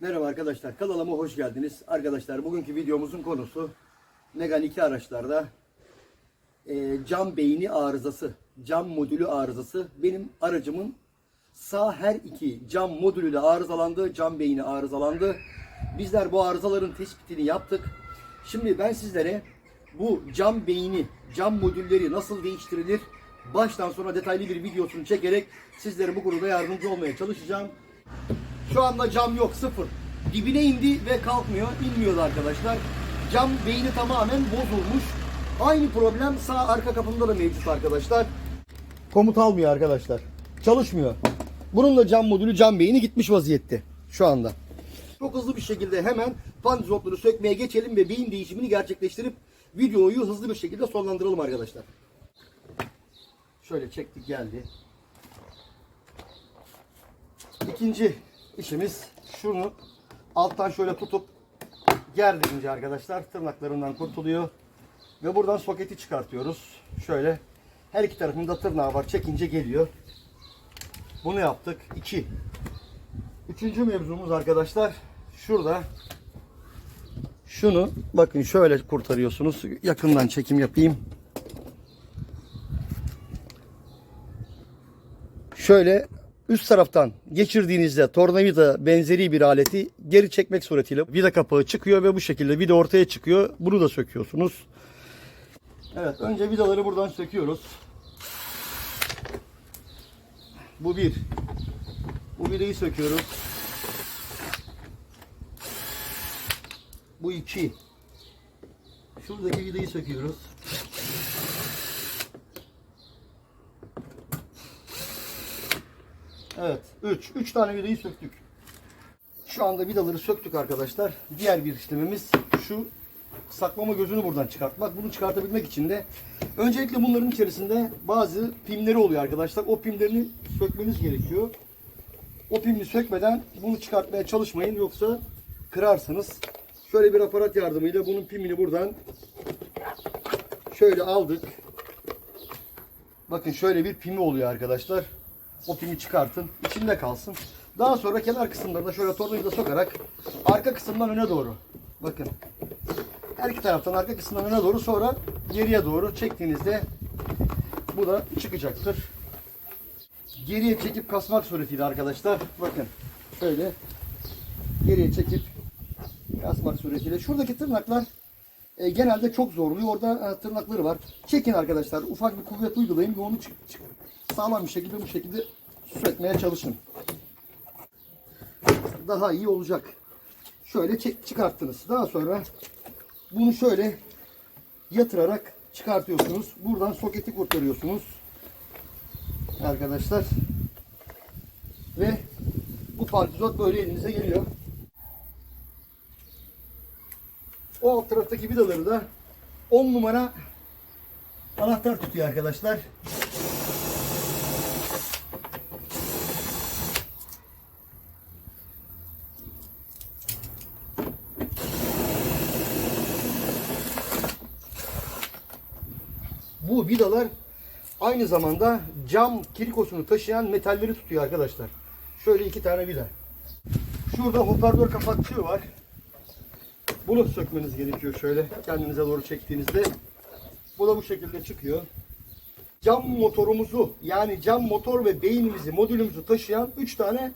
Merhaba arkadaşlar kanalıma hoş geldiniz. Arkadaşlar bugünkü videomuzun konusu Megan 2 araçlarda e, cam beyni arızası, cam modülü arızası. Benim aracımın sağ her iki cam modülü de arızalandı, cam beyni arızalandı. Bizler bu arızaların tespitini yaptık. Şimdi ben sizlere bu cam beyni, cam modülleri nasıl değiştirilir baştan sona detaylı bir videosunu çekerek sizlere bu konuda yardımcı olmaya çalışacağım. Şu anda cam yok sıfır. Dibine indi ve kalkmıyor. inmiyordu arkadaşlar. Cam beyni tamamen bozulmuş. Aynı problem sağ arka kapımda da mevcut arkadaşlar. Komut almıyor arkadaşlar. Çalışmıyor. Bunun da cam modülü cam beyni gitmiş vaziyette şu anda. Çok hızlı bir şekilde hemen pandizotları sökmeye geçelim ve beyin değişimini gerçekleştirip videoyu hızlı bir şekilde sonlandıralım arkadaşlar. Şöyle çektik geldi. İkinci işimiz şunu alttan şöyle tutup gerdirince arkadaşlar tırnaklarından kurtuluyor. Ve buradan soketi çıkartıyoruz. Şöyle her iki tarafında tırnağı var. Çekince geliyor. Bunu yaptık. 2. Üçüncü mevzumuz arkadaşlar şurada şunu bakın şöyle kurtarıyorsunuz. Yakından çekim yapayım. Şöyle üst taraftan geçirdiğinizde tornavida benzeri bir aleti geri çekmek suretiyle vida kapağı çıkıyor ve bu şekilde vida ortaya çıkıyor. Bunu da söküyorsunuz. Evet önce vidaları buradan söküyoruz. Bu bir. Bu vidayı söküyoruz. Bu iki. Şuradaki vidayı söküyoruz. Evet. 3. 3 tane vidayı söktük. Şu anda vidaları söktük arkadaşlar. Diğer bir işlemimiz şu saklama gözünü buradan çıkartmak. Bunu çıkartabilmek için de öncelikle bunların içerisinde bazı pimleri oluyor arkadaşlar. O pimlerini sökmeniz gerekiyor. O pimini sökmeden bunu çıkartmaya çalışmayın yoksa kırarsınız. Şöyle bir aparat yardımıyla bunun pimini buradan şöyle aldık. Bakın şöyle bir pimi oluyor arkadaşlar. O pimi çıkartın. içinde kalsın. Daha sonra kenar kısımlarına şöyle tornavida sokarak arka kısımdan öne doğru. Bakın. Her iki taraftan arka kısımdan öne doğru sonra geriye doğru çektiğinizde bu da çıkacaktır. Geriye çekip kasmak suretiyle arkadaşlar. Bakın. Şöyle geriye çekip kasmak suretiyle. Şuradaki tırnaklar e, genelde çok zorluyor. Orada e, tırnakları var. Çekin arkadaşlar. Ufak bir kuvvet uygulayın ve onu çık, çık- sağlam bir şekilde bu şekilde sökmeye çalışın. Daha iyi olacak. Şöyle çıkarttınız. Daha sonra bunu şöyle yatırarak çıkartıyorsunuz. Buradan soketi kurtarıyorsunuz. Arkadaşlar. Ve bu partizot böyle elinize geliyor. O alt taraftaki vidaları da 10 numara anahtar tutuyor arkadaşlar. Bu vidalar aynı zamanda cam kirikosunu taşıyan metalleri tutuyor arkadaşlar. Şöyle iki tane vida. Şurada hoparlör kapakçığı var. Bunu sökmeniz gerekiyor şöyle kendinize doğru çektiğinizde. Bu da bu şekilde çıkıyor. Cam motorumuzu yani cam motor ve beynimizi, modülümüzü taşıyan 3 tane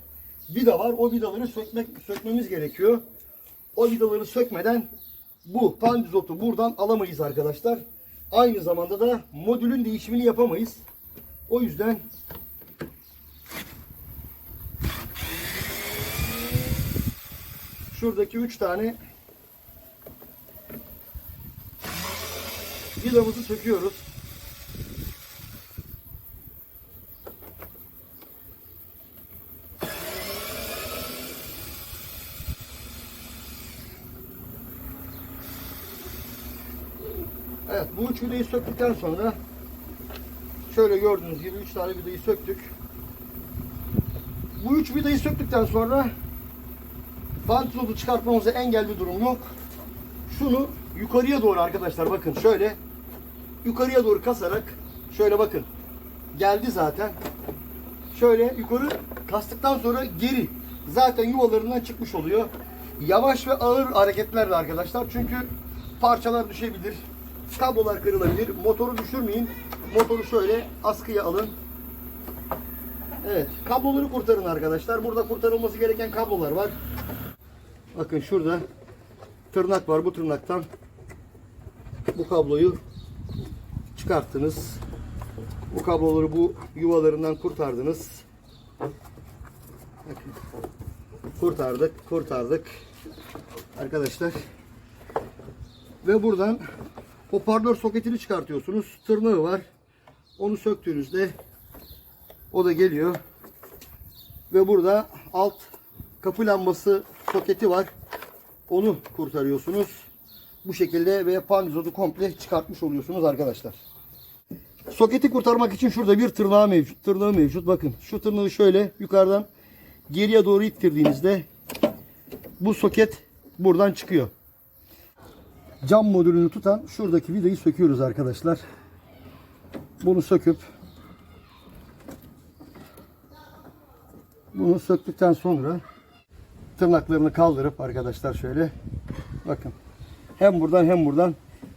vida var. O vidaları sökmek, sökmemiz gerekiyor. O vidaları sökmeden bu pandizotu buradan alamayız arkadaşlar. Aynı zamanda da modülün değişimini yapamayız. O yüzden şuradaki 3 tane vidamızı söküyoruz. Evet bu üç vidayı söktükten sonra şöyle gördüğünüz gibi üç tane vidayı söktük. Bu üç vidayı söktükten sonra vantilodu çıkartmamıza engel bir durum yok. Şunu yukarıya doğru arkadaşlar bakın şöyle yukarıya doğru kasarak şöyle bakın geldi zaten. Şöyle yukarı kastıktan sonra geri zaten yuvalarından çıkmış oluyor. Yavaş ve ağır hareketlerle arkadaşlar. Çünkü parçalar düşebilir. Kablolar kırılabilir. Motoru düşürmeyin. Motoru şöyle askıya alın. Evet. Kabloları kurtarın arkadaşlar. Burada kurtarılması gereken kablolar var. Bakın şurada tırnak var. Bu tırnaktan bu kabloyu çıkarttınız. Bu kabloları bu yuvalarından kurtardınız. Bakın. Kurtardık, kurtardık. Arkadaşlar. Ve buradan hoparlör soketini çıkartıyorsunuz. Tırnağı var. Onu söktüğünüzde o da geliyor. Ve burada alt kapı lambası soketi var. Onu kurtarıyorsunuz. Bu şekilde ve pandizotu komple çıkartmış oluyorsunuz arkadaşlar. Soketi kurtarmak için şurada bir tırnağı mevcut. Tırnağı mevcut. Bakın şu tırnağı şöyle yukarıdan geriye doğru ittirdiğinizde bu soket buradan çıkıyor. Cam modülünü tutan şuradaki vidayı söküyoruz arkadaşlar. Bunu söküp bunu söktükten sonra tırnaklarını kaldırıp arkadaşlar şöyle bakın hem buradan hem buradan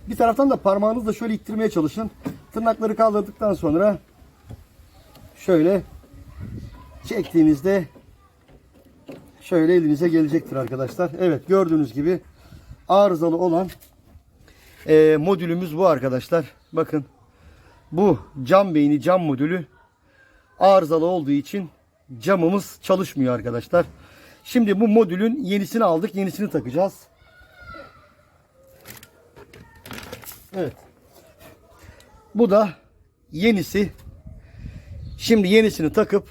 bir taraftan da parmağınızla şöyle ittirmeye çalışın. Tırnakları kaldırdıktan sonra şöyle çektiğinizde şöyle elinize gelecektir arkadaşlar. Evet gördüğünüz gibi arızalı olan eee, modülümüz bu arkadaşlar. Bakın bu cam beyni cam modülü arızalı olduğu için camımız çalışmıyor arkadaşlar. Şimdi bu modülün yenisini aldık. Yenisini takacağız. Evet. Bu da yenisi. Şimdi yenisini takıp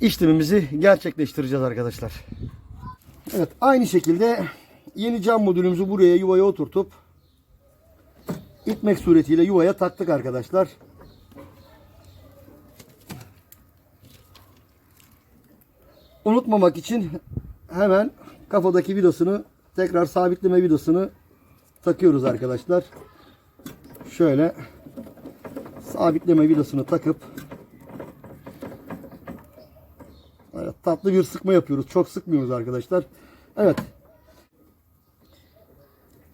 işlemimizi gerçekleştireceğiz arkadaşlar. Evet aynı şekilde yeni cam modülümüzü buraya yuvaya oturtup itmek suretiyle yuvaya taktık arkadaşlar. Unutmamak için hemen kafadaki vidasını tekrar sabitleme vidasını takıyoruz arkadaşlar. Şöyle sabitleme vidasını takıp Evet, tatlı bir sıkma yapıyoruz. Çok sıkmıyoruz arkadaşlar. Evet.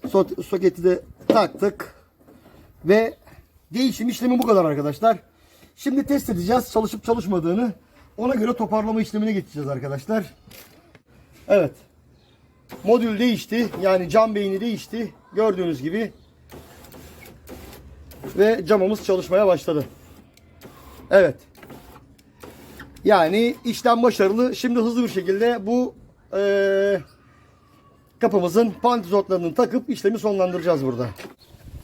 So- Soketi de taktık. Ve değişim işlemi bu kadar arkadaşlar. Şimdi test edeceğiz çalışıp çalışmadığını. Ona göre toparlama işlemine geçeceğiz arkadaşlar. Evet. Modül değişti. Yani cam beyni değişti. Gördüğünüz gibi. Ve camımız çalışmaya başladı. Evet. Yani işlem başarılı. Şimdi hızlı bir şekilde bu eee, kapımızın pantizotlarını takıp işlemi sonlandıracağız burada.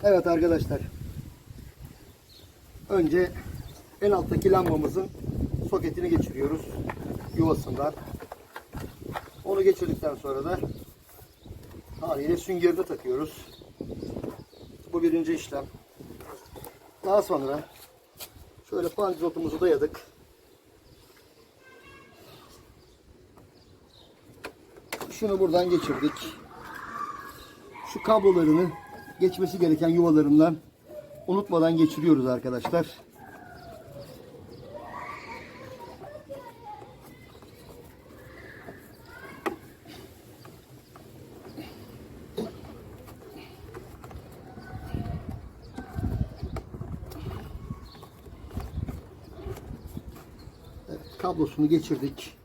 Evet arkadaşlar. Önce en alttaki lambamızın soketini geçiriyoruz yuvasından. Onu geçirdikten sonra da haliyle süngerini takıyoruz. Bu birinci işlem. Daha sonra şöyle pantizotumuzu dayadık. Şunu buradan geçirdik. Şu kablolarını geçmesi gereken yuvalarından unutmadan geçiriyoruz arkadaşlar. Kablosunu geçirdik.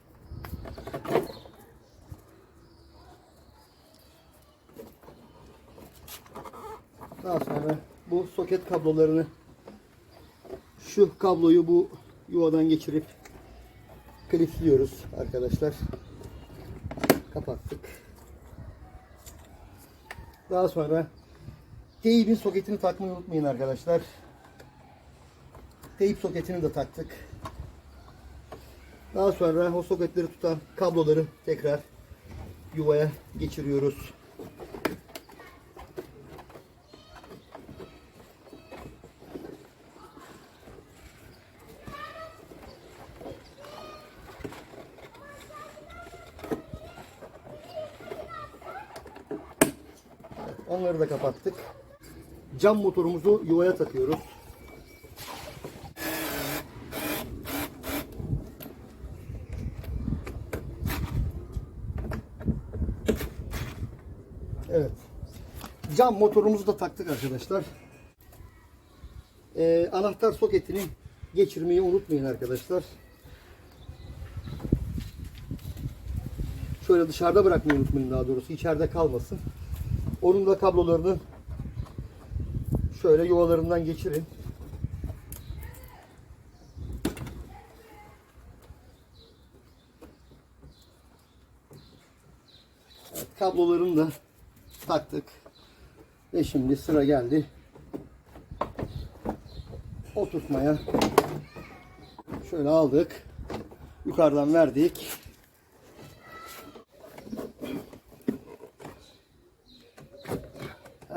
Daha sonra bu soket kablolarını şu kabloyu bu yuvadan geçirip kilitliyoruz arkadaşlar. Kapattık. Daha sonra teybin soketini takmayı unutmayın arkadaşlar. Teyp soketini de taktık. Daha sonra o soketleri tutan kabloları tekrar yuvaya geçiriyoruz. da kapattık. Cam motorumuzu yuvaya takıyoruz. Evet. Cam motorumuzu da taktık arkadaşlar. Ee, anahtar soketini geçirmeyi unutmayın arkadaşlar. Şöyle dışarıda bırakmayı unutmayın daha doğrusu. içeride kalmasın. Onun da kablolarını şöyle yuvalarından geçirin. Evet, kablolarını da taktık. Ve şimdi sıra geldi. Oturtmaya. Şöyle aldık. Yukarıdan verdik.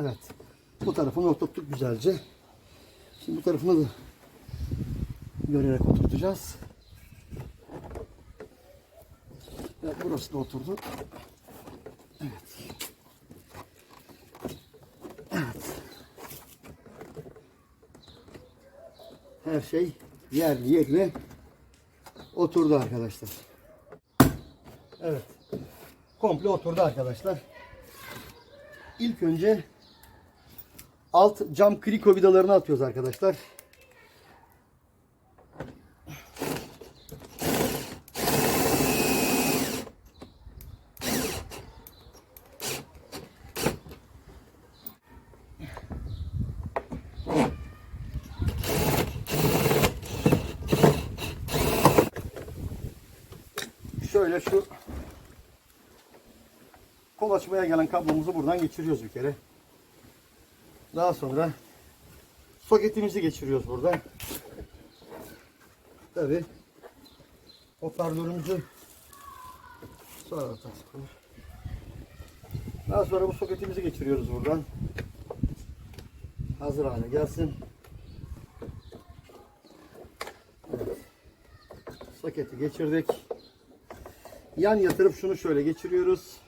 Evet. Bu tarafını oturttuk güzelce. Şimdi bu tarafını da görerek oturtacağız. Evet, burası da oturdu. Evet. Evet. Her şey yerli yerine oturdu arkadaşlar. Evet. Komple oturdu arkadaşlar. İlk önce alt cam kriko vidalarını atıyoruz arkadaşlar. Şöyle şu kol açmaya gelen kablomuzu buradan geçiriyoruz bir kere. Daha sonra soketimizi geçiriyoruz buradan. Tabi hoparlörümüzü sonra bunu. Daha sonra bu soketimizi geçiriyoruz buradan. Hazır hale gelsin. Evet. Soketi geçirdik. Yan yatırıp şunu şöyle geçiriyoruz.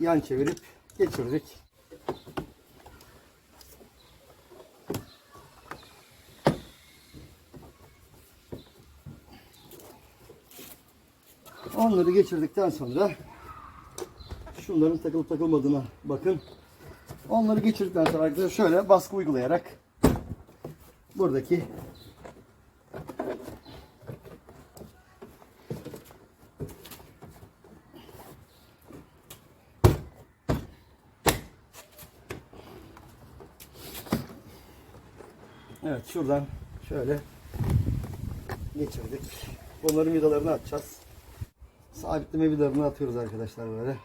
Yan çevirip geçirdik. Onları geçirdikten sonra şunların takılıp takılmadığına bakın. Onları geçirdikten sonra arkadaşlar şöyle baskı uygulayarak buradaki Evet şuradan şöyle geçirdik. Bunların vidalarını atacağız. Sabitleme vidalarını atıyoruz arkadaşlar böyle.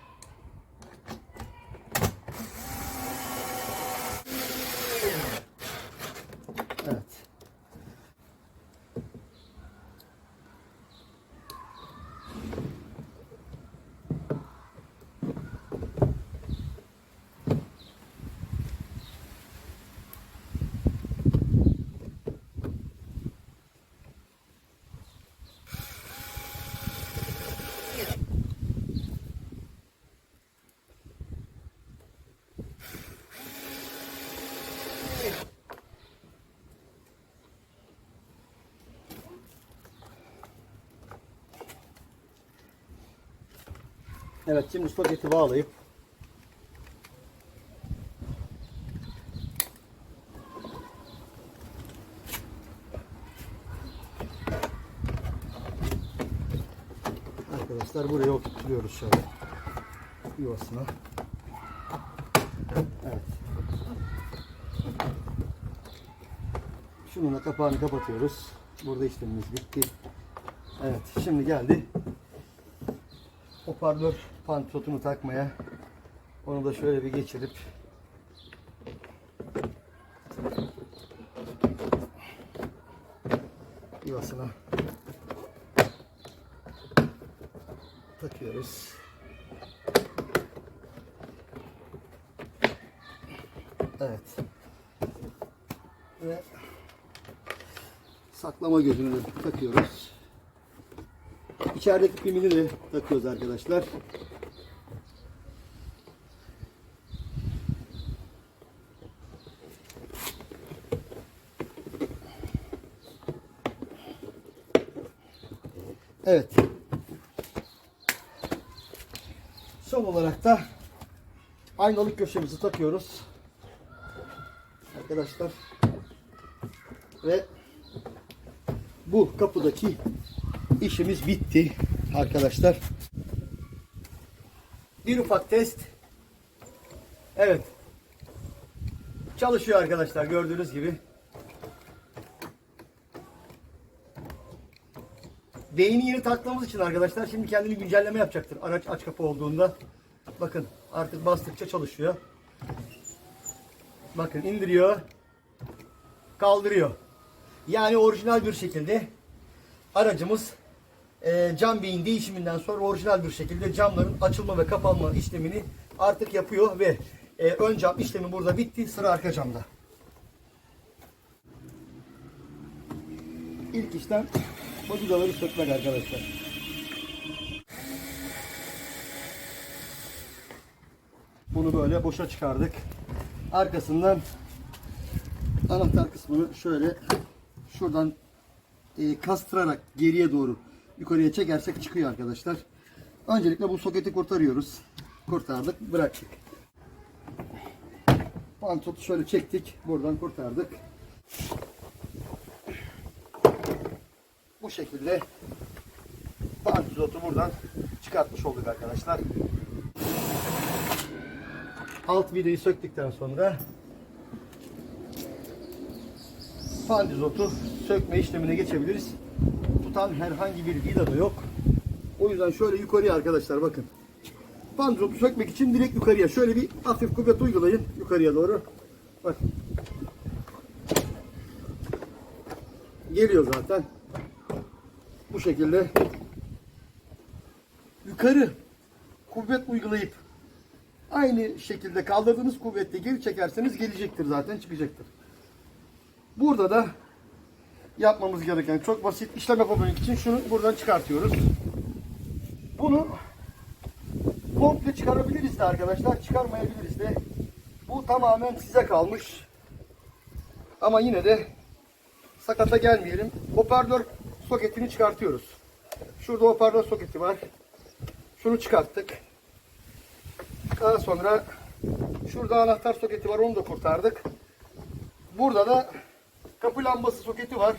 Evet. Evet şimdi soketi bağlayıp Arkadaşlar buraya oturtuyoruz şöyle yuvasına. Evet. Şunun da kapağını kapatıyoruz. Burada işlemimiz bitti. Evet şimdi geldi hoparlör pantotunu takmaya onu da şöyle bir geçirip yuvasına takıyoruz. Evet. Ve saklama gözünü takıyoruz. İçerideki pimini de takıyoruz arkadaşlar. Evet. Son olarak da aynalık köşemizi takıyoruz. Arkadaşlar. Ve bu kapıdaki işimiz bitti arkadaşlar. Bir ufak test. Evet. Çalışıyor arkadaşlar gördüğünüz gibi. Beyni yeni taktığımız için arkadaşlar şimdi kendini güncelleme yapacaktır. Araç aç kapı olduğunda. Bakın artık bastıkça çalışıyor. Bakın indiriyor. Kaldırıyor. Yani orijinal bir şekilde aracımız e, cam beyin değişiminden sonra orijinal bir şekilde camların açılma ve kapanma işlemini artık yapıyor ve e, ön cam işlemi burada bitti. Sıra arka camda. İlk işlem bu vidaları sökmek arkadaşlar. Bunu böyle boşa çıkardık. Arkasından anahtar kısmını şöyle şuradan e, kastırarak geriye doğru yukarıya çekersek çıkıyor arkadaşlar. Öncelikle bu soketi kurtarıyoruz. Kurtardık, bıraktık. Pantotu şöyle çektik, buradan kurtardık. Bu şekilde pantotu buradan çıkartmış olduk arkadaşlar. Alt vidayı söktükten sonra pandizotu sökme işlemine geçebiliriz. Tutan herhangi bir vida da yok. O yüzden şöyle yukarıya arkadaşlar bakın. Pandizotu sökmek için direkt yukarıya. Şöyle bir hafif kuvvet uygulayın yukarıya doğru. Bakın. Geliyor zaten. Bu şekilde yukarı kuvvet uygulayıp aynı şekilde kaldırdığınız kuvvetle geri çekerseniz gelecektir zaten çıkacaktır. Burada da yapmamız gereken çok basit işlem yapabilmek için şunu buradan çıkartıyoruz. Bunu komple çıkarabiliriz de arkadaşlar çıkarmayabiliriz de bu tamamen size kalmış. Ama yine de sakata gelmeyelim. Hoparlör soketini çıkartıyoruz. Şurada hoparlör soketi var. Şunu çıkarttık. Daha sonra şurada anahtar soketi var onu da kurtardık. Burada da kapı lambası soketi var.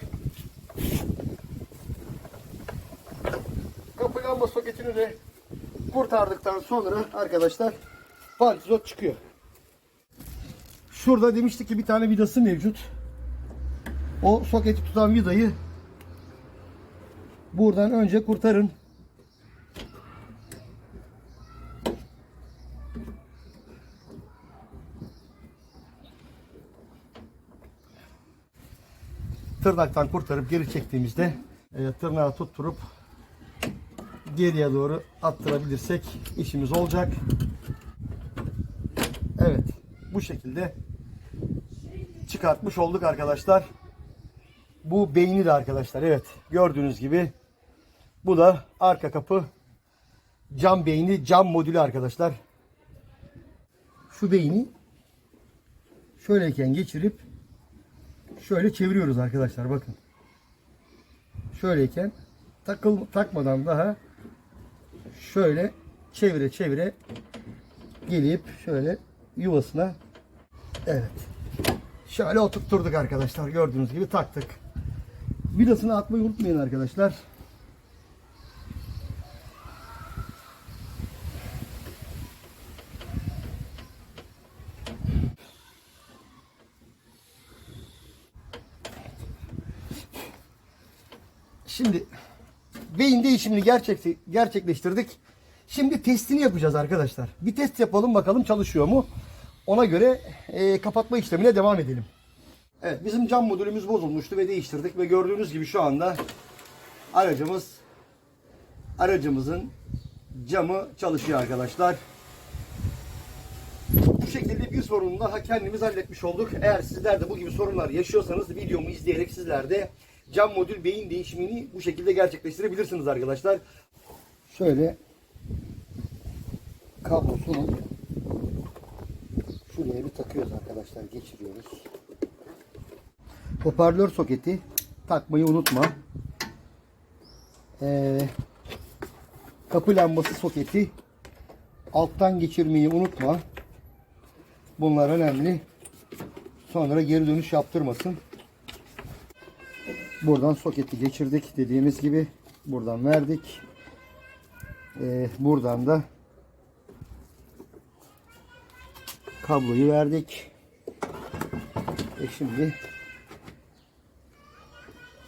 Kapı lamba soketini de kurtardıktan sonra arkadaşlar pantizot çıkıyor. Şurada demiştik ki bir tane vidası mevcut. O soketi tutan vidayı buradan önce kurtarın. Tırnaktan kurtarıp geri çektiğimizde e, tırnağı tutturup geriye doğru attırabilirsek işimiz olacak. Evet. Bu şekilde çıkartmış olduk arkadaşlar. Bu beyni de arkadaşlar. Evet. Gördüğünüz gibi bu da arka kapı cam beyni cam modülü arkadaşlar. Şu beyni şöyleyken geçirip şöyle çeviriyoruz arkadaşlar bakın. Şöyleyken takıl takmadan daha şöyle çevire çevire gelip şöyle yuvasına evet şöyle oturtturduk arkadaşlar gördüğünüz gibi taktık. Vidasını atmayı unutmayın arkadaşlar. Şimdi beyin değişimini gerçek, gerçekleştirdik. Şimdi testini yapacağız arkadaşlar. Bir test yapalım bakalım çalışıyor mu? Ona göre e, kapatma işlemine devam edelim. Evet bizim cam modülümüz bozulmuştu ve değiştirdik ve gördüğünüz gibi şu anda aracımız aracımızın camı çalışıyor arkadaşlar. Bu şekilde bir sorunu daha kendimiz halletmiş olduk. Eğer sizler de bu gibi sorunlar yaşıyorsanız videomu izleyerek sizler de cam modül beyin değişimini bu şekilde gerçekleştirebilirsiniz arkadaşlar. Şöyle kablosunu şuraya bir takıyoruz arkadaşlar. Geçiriyoruz. Hoparlör soketi takmayı unutma. Ee, kapı lambası soketi Alttan geçirmeyi unutma. Bunlar önemli. Sonra geri dönüş yaptırmasın. Buradan soketi geçirdik dediğimiz gibi. Buradan verdik. Ee, buradan da kabloyu verdik. E şimdi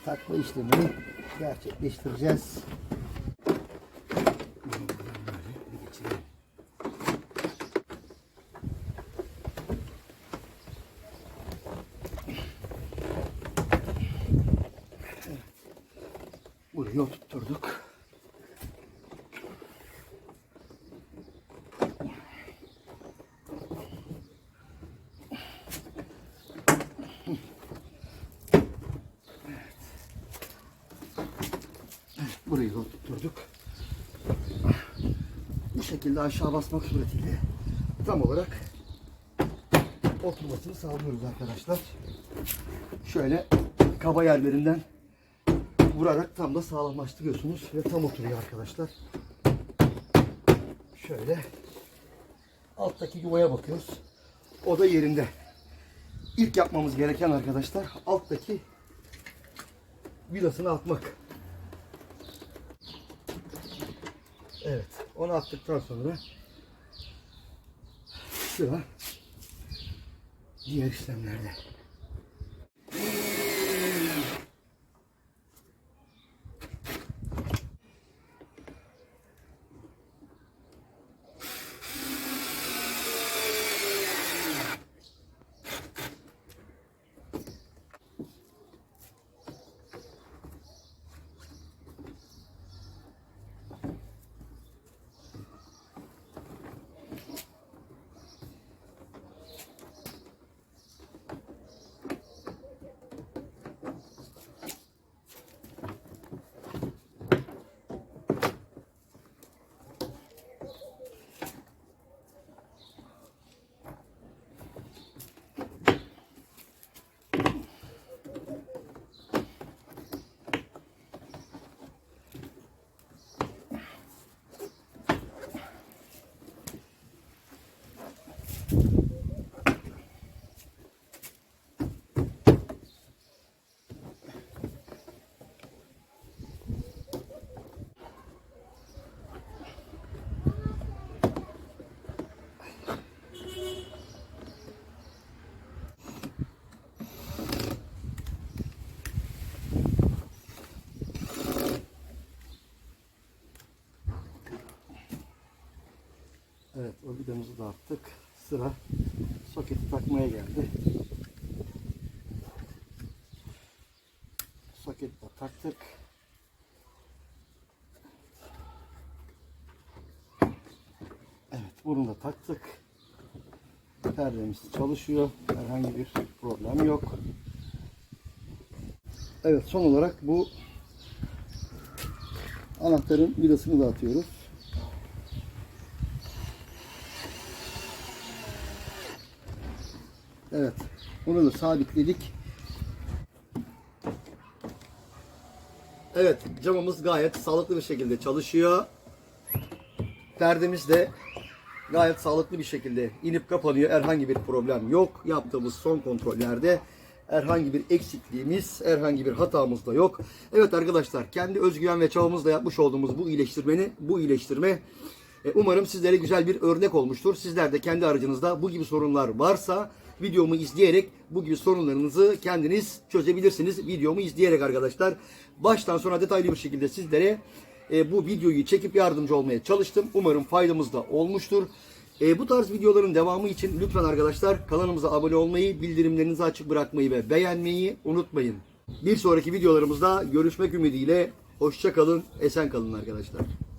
takma işlemini gerçekleştireceğiz. Buraya oturtturduk. Burayı da. Bu şekilde aşağı basmak suretiyle tam olarak oturmasını sağlıyoruz arkadaşlar. Şöyle kaba yerlerinden vurarak tam da sağlamlaştırıyorsunuz ve tam oturuyor arkadaşlar. Şöyle alttaki yuvaya bakıyoruz. O da yerinde. İlk yapmamız gereken arkadaşlar alttaki vidasını atmak. Evet. Onu attıktan sonra sıra diğer işlemlerde. Evet o vidamızı da attık. Sıra soketi takmaya geldi. Soketi de taktık. Evet bunu da taktık. Perdemiz çalışıyor. Herhangi bir problem yok. Evet son olarak bu anahtarın vidasını da atıyoruz. Evet. Bunu da sabitledik. Evet. Camımız gayet sağlıklı bir şekilde çalışıyor. Perdemiz de gayet sağlıklı bir şekilde inip kapanıyor. Herhangi bir problem yok. Yaptığımız son kontrollerde herhangi bir eksikliğimiz, herhangi bir hatamız da yok. Evet arkadaşlar kendi özgüven ve çabamızla yapmış olduğumuz bu iyileştirmeni, bu iyileştirme e, umarım sizlere güzel bir örnek olmuştur. Sizler de kendi aracınızda bu gibi sorunlar varsa videomu izleyerek bu gibi sorunlarınızı kendiniz çözebilirsiniz. Videomu izleyerek arkadaşlar. Baştan sona detaylı bir şekilde sizlere e, bu videoyu çekip yardımcı olmaya çalıştım. Umarım faydamız da olmuştur. E, bu tarz videoların devamı için lütfen arkadaşlar kanalımıza abone olmayı, bildirimlerinizi açık bırakmayı ve beğenmeyi unutmayın. Bir sonraki videolarımızda görüşmek ümidiyle hoşça kalın, esen kalın arkadaşlar.